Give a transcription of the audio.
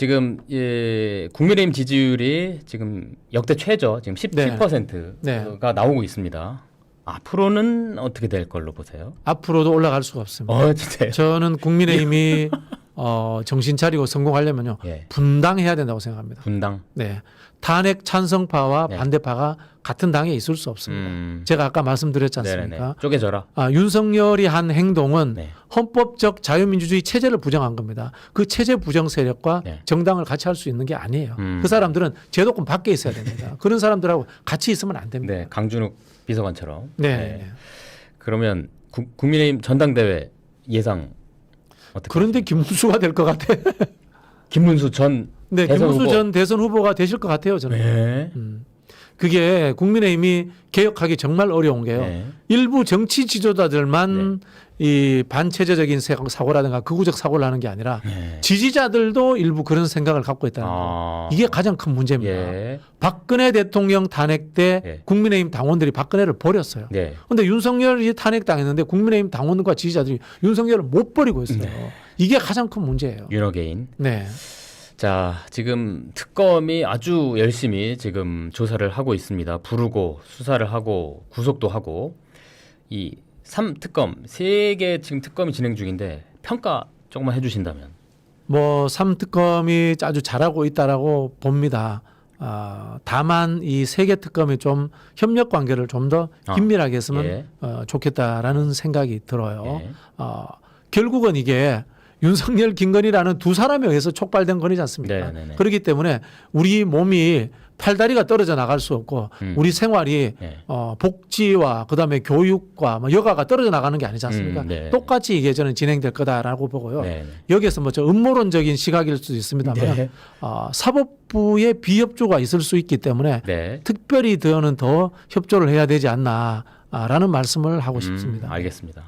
지금 예, 국민의힘 지지율이 지금 역대 최저 지금 17%가 네. 나오고 있습니다. 앞으로는 어떻게 될 걸로 보세요? 앞으로도 올라갈 수가 없습니다. 어, 진짜요? 저는 국민의힘이 어, 정신 차리고 성공하려면요 예. 분당해야 된다고 생각합니다. 분당. 네, 탄핵 찬성파와 네. 반대파가 같은 당에 있을 수 없습니다. 음. 제가 아까 말씀드렸지 네네네. 않습니까? 쪼개져라. 아, 윤석열이 한 행동은 네. 헌법적 자유민주주의 체제를 부정한 겁니다. 그 체제 부정 세력과 네. 정당을 같이 할 수 있는 게 아니에요. 음. 그 사람들은 제도권 밖에 있어야 됩니다. 그런 사람들하고 같이 있으면 안 됩니다. 네, 강준욱 비서관처럼. 네. 네. 네. 그러면 구, 국민의힘 전당대회 예상? 그런데 김문수가 될 것 같아. 김문수 전 네, 대선 김문수 후보. 전 대선 후보가 되실 것 같아요, 저는. 네. 음. 그게 국민의힘이 개혁하기 정말 어려운 게요. 네. 일부 정치 지도자들만 이 반체제적인 세- 사고라든가 극우적 사고를 하는 게 아니라 네. 지지자들도 일부 그런 생각을 갖고 있다는 거. 아. 이게 가장 큰 문제입니다. 예. 박근혜 대통령 탄핵 때 예. 국민의힘 당원들이 박근혜를 버렸어요. 네. 근데 윤석열이 탄핵당했는데 국민의힘 당원과 지지자들이 윤석열을 못 버리고 있어요. 네. 이게 가장 큰 문제예요. 윤어게인. 네. 자, 지금 특검이 아주 열심히 지금 조사를 하고 있습니다. 부르고 수사를 하고 구속도 하고 이 3특검 세 개 지금 특검이 진행 중인데 평가 조금만 해 주신다면. 뭐 삼특검이 아주 잘하고 있다라고 봅니다. 아, 다만 이 세계 특검이 좀 협력 관계를 좀더 아, 긴밀하게 했으면 예. 어, 좋겠다라는 생각이 들어요. 예. 어, 결국은 이게 윤석열, 김건희라는 두 사람에 의해서 촉발된 건이지 않습니까? 네, 네, 네. 그렇기 때문에 우리 몸이 팔다리가 떨어져 나갈 수 없고 음. 우리 생활이 예. 어, 복지와 그다음에 교육과 뭐 여가가 떨어져 나가는 게 아니지 않습니까? 음, 네. 똑같이 이게 저는 진행될 거다라고 보고요. 네. 네. 여기에서 뭐 저 음모론적인 시각일 수도 있습니다만 네. 어, 사법부의 비협조가 있을 수 있기 때문에 네. 특별히 더는 더 협조를 해야 되지 않나라는 말씀을 하고 음, 싶습니다. 알겠습니다.